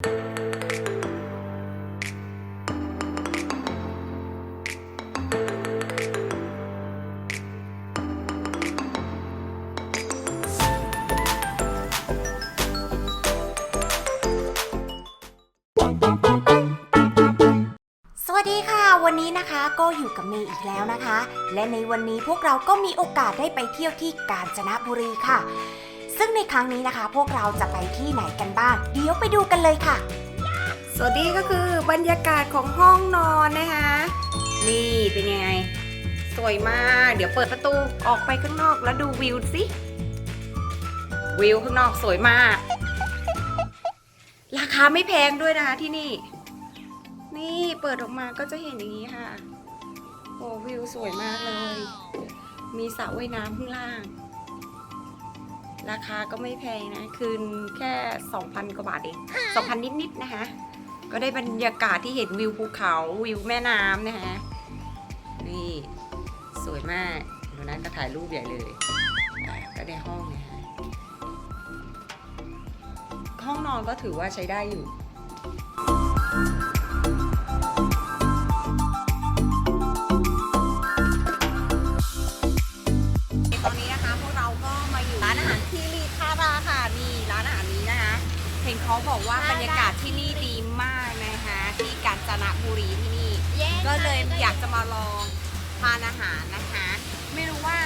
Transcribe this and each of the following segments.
สวัสดีค่ะ วันนี้นะคะก็อยู่กับเมย์อีกแล้วนะคะ และในวันนี้พวกเราก็มีโอกาสได้ไปเที่ยวที่กาญจนบุรีค่ะ ซึ่งในครั้งนี้นะคะ พวกเราจะไปที่ไหนกันบ้าง เดี๋ยวไปดูกันเลยค่ะ สวัสดีก็คือบรรยากาศของห้องนอนนะคะ นี่เป็นยังไง สวยมาก เดี๋ยวเปิดประตูออกไปข้างนอกแล้วดูวิวสิวิวข้างนอกสวยมาก ราคาไม่แพงด้วยนะคะที่นี่ นี่เปิดออกมาก็จะเห็นอย่างนี้ค่ะ โอ้วิวสวยมากเลย มีสระว่ายน้ำข้างล่าง ราคาก็ไม่แพงนะ คืนแค่ 2,000 กว่าบาทเอง 2,000 นิดๆนะคะ ก็ได้บรรยากาศที่เห็นวิวภูเขาวิวแม่น้ำนะคะ นี่สวยมากดูนั้นก็ถ่ายรูปใหญ่เลยอะก็ได้ห้องนะคะห้องนอนก็ถือว่าใช้ได้อยู่านอาหารนี้นะคะเห็นเขาบอกว่าบรรยากาศที่นี่ดีมากนะคะที่กาญจนบุรีที่นี่ ก็เลยอยากจะมาลองทานอาหารนะคะ ไม่รู้ว่า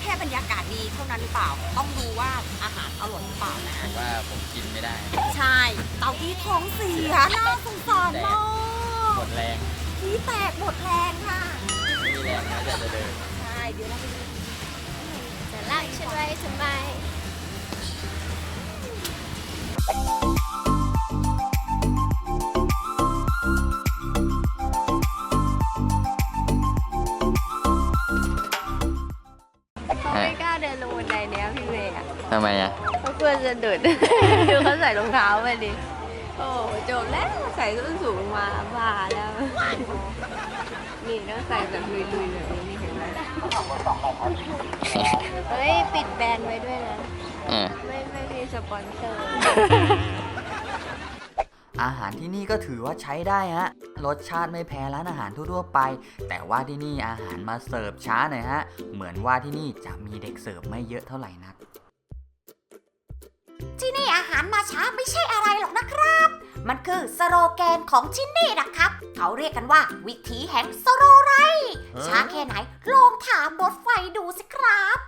แค่บรรยากาศดีเท่านั้นหรือเปล่า ต้องดูว่าอาหารอร่อยหรือเปล่านะผมว่าผมกินไม่ได้ ใช่ เตาที่ท้องเสียน่าสงสารมากหมดแรงที่แตกหมดแรงค่ะไม่มีแรงนะจะจะเดินใช่เดี๋ยวเราไปดูจะลากฉันไว้ทำไม เขาไม่กล้าเดินลงบันไดเนี้ยพี่เมย์อะทำไมอะเขากลัวจะดุด ดูเขาใส่รองเท้าไปดิ โอ้จบแล้วใส่ส้นสูงมาบ้าแล้ว นี่ต้องใส่แบบลุยๆแบบนี้นี่เห็นไหมเฮ้ย ปิดแบรนด์ไว้ด้วยนะเออไม่ไม่มีสปอนเซอร์ อาหารที่นี่ก็ถือว่าใช้ได้ฮะ รสชาติไม่แพ้ร้านอาหารทั่วๆไป แต่ว่าที่นี่อาหารมาเสิร์ฟช้าหน่อยฮะ เหมือนว่าที่นี่จะมีเด็กเสิร์ฟไม่เยอะเท่าไหร่นัก ที่นี่อาหารมาช้าไม่ใช่อะไรหรอกนะครับ มันคือสโลแกนของที่นี่นะครับ เขาเรียกกันว่า วิถีแห่งสโลไรต์ช้าแค่ไหนลองถามรถไฟดูสิครับ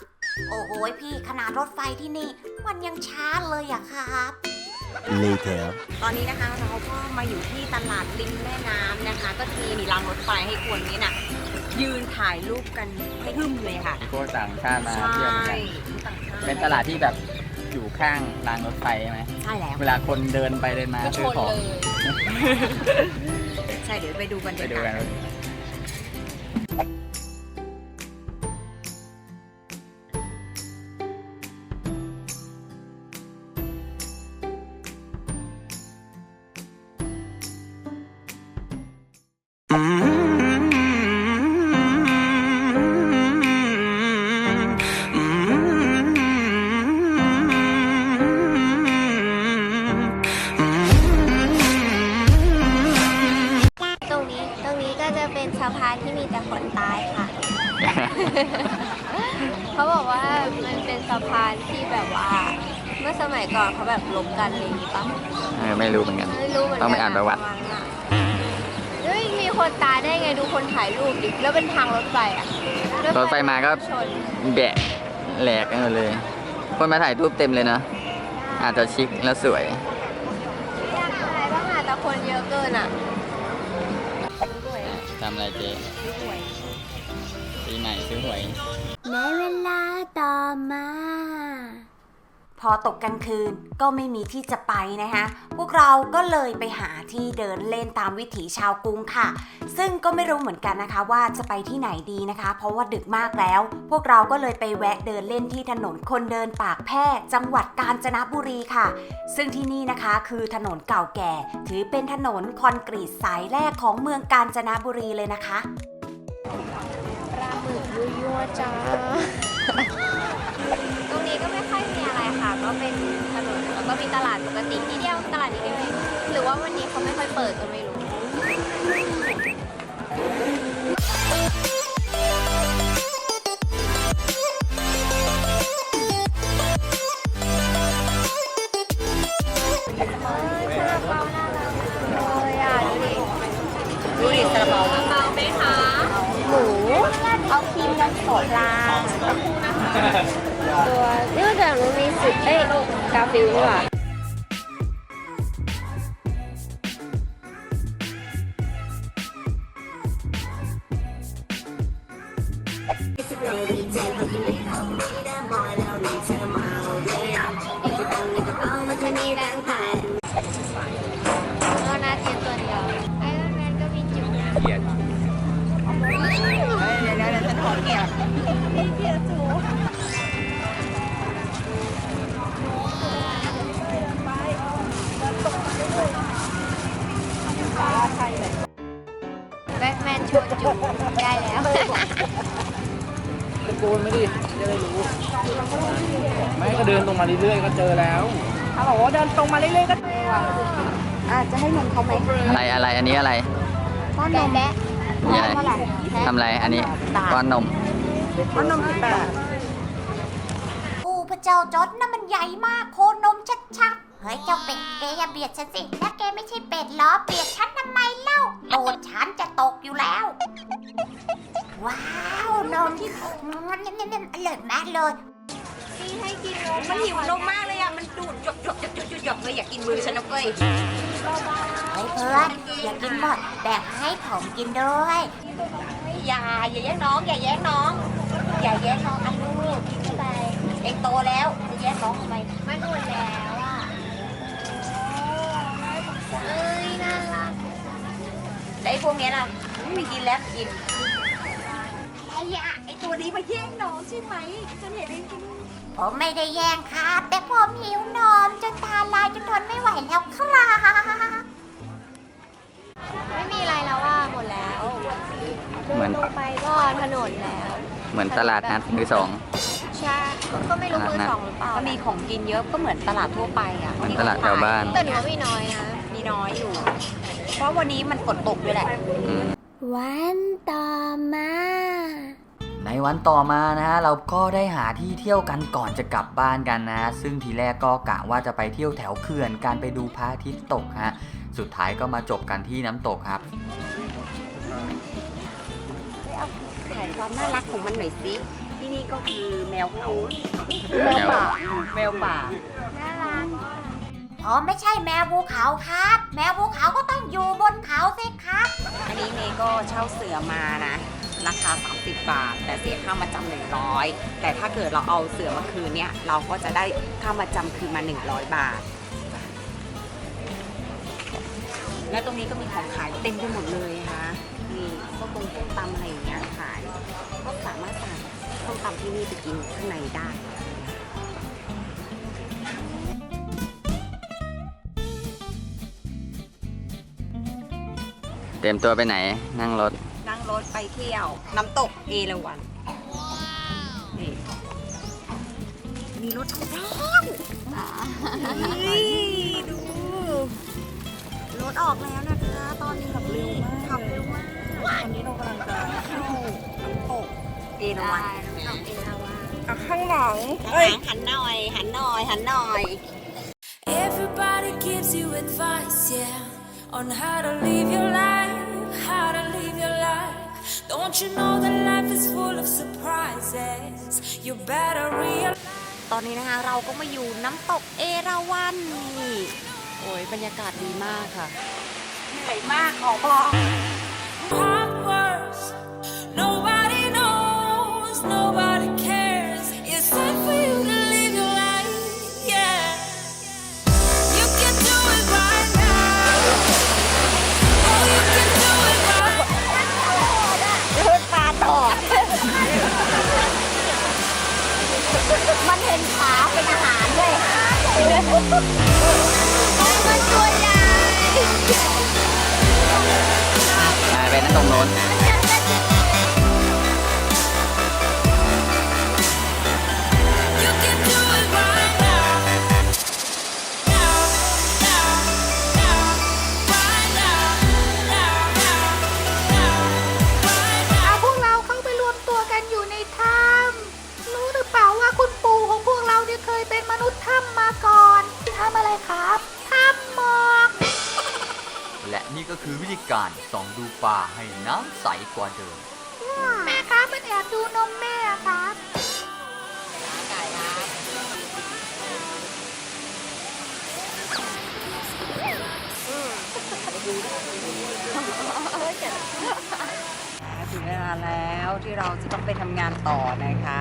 โอ้โหพี่ขนาดรถไฟที่นี่ มันยังช้าเลยอะครับ later ตอนนี้นะคะเราก็มาอยู่ที่ตลาดริมแม่น้ำนะคะ ก็จะมีรางรถไฟให้คนนี้น่ะ ยืนถ่ายรูปกันให้หึ่มเลยค่ะมีพวกต่างชาติมาใช่เที่ยวเหมือนกันต่างชาติเป็นตลาดที่แบบอยู่ข้างรางรถไฟใช่ไหมใช่แล้ว เวลาคนเดินไปเดินมาก็ชซื้อนของเลย ใช่เดี๋ยวไปดูบรรไปยาดูกากัศน เป็นสะพานที่มีแต่คนตายค่ะ เขาบอกว่ามันเป็นสะพานที่แบบว่า เมื่อสมัยก่อนเขาแบบลบกันอะไรอย่างงี้ปะเออไม่รู้เหมือนกัน ไม่รู้เหมือนกัต้องไปอ่านประวัติมณน่ะเฮ้ยมีคนตายได้ไงดูคนถ่ายรูปดิแล้วเป็นทางรถไฟอะรถไฟมาก็ ชนแบะแหลกกันหมดเลย คนมาถ่ายรูปเต็มเลยนะอาจจะชิคแล้วสวย อยากถ่ายบ้างอะแต่คนเยอะเกินอะ ทำอะไรเจ๊ปีใหม่ซื้อหวยในเวลาต่อมา พอตกกลางคืนก็ไม่มีที่จะไปนะคะ พวกเราก็เลยไปหาที่เดินเล่นตามวิถีชาวกรุงค่ะ ซึ่งก็ไม่รู้เหมือนกันนะคะว่าจะไปที่ไหนดีนะคะ เพราะว่าดึกมากแล้ว พวกเราก็เลยไปแวะเดินเล่นที่ถนนคนเดินปากแพร่จังหวัดกาญจนบุรีค่ะ ซึ่งที่นี่นะคะคือถนนเก่าแก่ ถือเป็นถนนคอนกรีตสายแรกของเมืองกาญจนบุรีเลยนะคะปลาหมึกยั่วจ้า อยมีอะไรค่ะ ก็เป็นถนนแล้วก็มีตลาดปกติที่เดียวตลาดนี้เองหรือว่าวันนี้เขาไม่ค่อยเปิดก็ไม่รู้ กาฟิลนี่หว่า เดินตรงมาเรื่อยๆก็เจอแล้วเขาบอกว่าเดินตรงมาเรื่อยๆก็อาจจะให้นมเขาไหมอะไรอะไรอันนี้อะไรป้อนนมแบะนี่อะไรทำอะไรอันนี้ก้อนนมเพราะนมสิบแปดโอ้พระเจ้าจอดนั่นมันใหญ่มากโคนมชัดๆเฮ้ยเจ้าเป็ดแกอย่าเบียดฉันสิถ้าแกไม่ใช่เป็ดเหรอเบียดฉันทำไมเล่าโดดฉันจะตกอยู่แล้ว ว้าวนมที่นั่นนั่นนั่นอร่อยมากเลย พี่ให้กินนมมันหิวนมมากเลยอะ มันดูดหยดหยดหยดหยดหยดหยดเลยอยากกินมือฉันนะเว้ยเฮ้เพื่อนอย่ากินหมดแบ่งให้ผมกินด้วย อย่าอย่าแย่งน้อง อย่าแย่งน้อง อย่าแย่งน้องอันลูกกินเข้าไป เองโตแล้วจะแย่งน้องทำไมมันหมดแล้วอะเอ้ยน่ารักแล้วไอ้พวกเนี้ยล่ะไม่กินแล้วกิน ไอ้ยะไอ้ตัวนี้มาแย่งน้องใช่ไหมฉันเห็นเองกิน ผมไม่ได้แย่งครับ แต่ผมหิวนมจนตาลายจนทนไม่ไหวแล้วครับ ไม่มีอะไรแล้วอะหมดแล้วเหมือนลงไปก็ถนนแล้ว เหมือนตลาดนัดมือสอง ใช่ก็ไม่รู้มือสองหรือเปล่าก็มีของกินเยอะก็เหมือนตลาดทั่วไปอะเหมือนตลาดแถวบ้าน แต่หนูว่ามีน้อยนะมีน้อยอยู่ เพราะวันนี้มันฝนตกด้วยแหละ อืม วันต่อมา ในวันต่อมานะฮะเราก็ได้หาที่เที่ยวกันก่อนจะกลับบ้านกันนะ ซึ่งทีแรกก็กะว่าจะไปเที่ยวแถวเขื่อนการไปดูพระอาทิตย์ตกฮะสุดท้ายก็มาจบกันที่น้ำตกครับถ่ายความน่ารักของมันหน่อยสิที่นี่ก็คือแมวเขาแมวป่าแมวป่าน่ารักผมไม่ใช่แมวภูเขาครับ แมวภูเขาก็ต้องอยู่บนเขาสิครับ อันนี้เมย์ก็เช่าเสือมานะ ราคา 30 บาท แต่เสียค่ามาจำหนึ่งร้อยแต่ถ้าเกิดเราเอาเสือมาคืนเนี่ยเราก็จะได้ค่ามาจำคืนมา 100 บาท และตรงนี้ก็มีของขายเต็มไปหมดเลยนะคะนี่พวกตรงพวกตำอะไรอย่างเงี้ยขาย ก็สามารถสั่งต้มตำที่นี่ไปกินข้างในได้เตรียมตัวไปไหนนั่งรถ รถไปเที่ยว น้ำตกเอราวัณนี่มีรถชมแล้วนี่ดู รถออกแล้วนะคะ ตอนนี้ขับเร็วมากขับเร็วมากตอนนี้เรากำลังจะเข้าน้ำตกเอราวัณน้ำตกเอราวัณอะข้างหลังเอ้ยหันหน่อย หันหน่อย หันหน่อย Everybody gives you advice, yeah, on how to live your life, how to live your life. Don't you know that life is full of surprises? You better realize. ตอนนี้นะคะเราก็มาอยู่น้ำตกเอราวัณนี่โอ้ยบรรยากาศดีมากค่ะ เหนื่อยมากขอบอก มันตัวใหญ่อ่าไปนั่งตรงโน้น ส่องดูปลาให้น้ำใสกว่าเดิม แม่ครับมันแอบดูนมแม่อะครับ ถึงเวลาแล้วที่เราจะต้องไปทำงานต่อนะคะ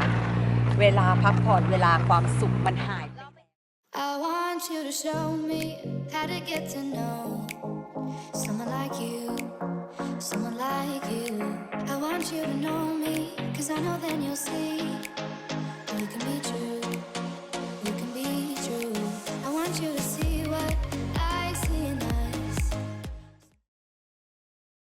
เวลาพักผ่อนเวลาความสุขมันหายไป I want you to show me how to get to know someone like you, someone like you. I want you to know me, cause I know then you'll see. you can be true.